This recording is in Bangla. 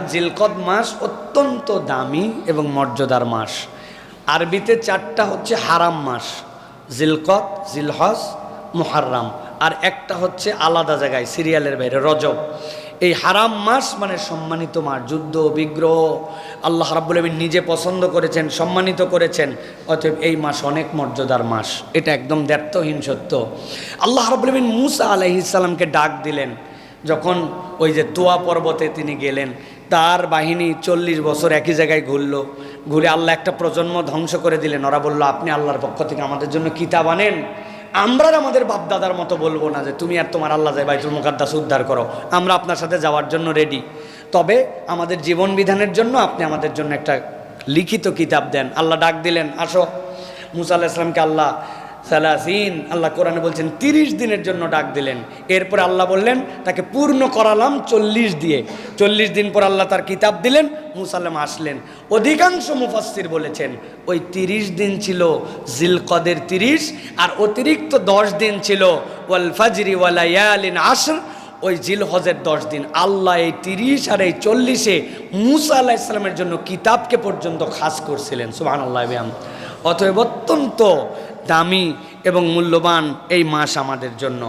জিলকদ মাস অত্যন্ত দামি এবং মর্যাদার মাস। আরবিতে চারটা হচ্ছে হারাম মাস, জিলকদ, জিলহজ, মুহাররাম। আর একটা হচ্ছে আলাদা জায়গায়, সিরিয়ালের বাইরে, রজব। এই হারাম মাস মানে সম্মানিত মাস, যুদ্ধ, বিগ্রহ। আল্লাহ আমিন নিজে পছন্দ করেছেন, সম্মানিত করেছেন। অতএব এই মাস অনেক মর্যাদার মাস। এটা একদম দ্ব্যর্থহীন সত্য। আল্লাহ রাব্বুল আমিন মুসা আলাইহিসাল্লামকে ডাক দিলেন। যখন ওই যে তোয়া পর্বতে তিনি গেলেন, তার বাহিনী চল্লিশ বছর একই জায়গায় ঘুরল। ঘুরে আল্লাহ একটা প্রজন্ম ধ্বংস করে দিলেন। ওরা বলল, আপনি আল্লাহর পক্ষ থেকে আমাদের জন্য কিতাব আনেন। আমরা আমাদের বাপদাদার মতো বলব না যে, তুমি আর তোমার আল্লাহ যায় বাইতুল মুকাদ্দাস উদ্ধার করো। আমরা আপনার সাথে যাওয়ার জন্য রেডি তবে আমাদের জীবন বিধানের জন্য আপনি আমাদের জন্য একটা লিখিত কিতাব দেন। আল্লাহ ডাক দিলেন, আসো। মুসা আল্লাহ ইসলামকে আল্লাহ সালাসিন, আল্লাহ কোরআনে বলছেন, তিরিশ দিনের জন্য ডাক দিলেন। এরপর আল্লাহ বললেন, তাকে পূর্ণ করালাম চল্লিশ দিয়ে। চল্লিশ দিন পর আল্লাহ তার কিতাব দিলেন, মুসাল্লাম আসলেন। অধিকাংশ মুফাসসির বলেছেন, ওই তিরিশ দিন ছিল জিলকদের তিরিশ, আর অতিরিক্ত দশ দিন ছিল ওয়াল ফাজরি ওয়ালায়ালিন আসর। ওই জিল হজের দশ দিন। আল্লাহ এই তিরিশ আর এই চল্লিশে মুসা আল্লাহ ইসলামের জন্য কিতাবকে পর্যন্ত খাস করছিলেন সুবাহ আল্লাহ অতএব অত্যন্ত দামি এবং মূল্যবান এই মাস আমাদের জন্য।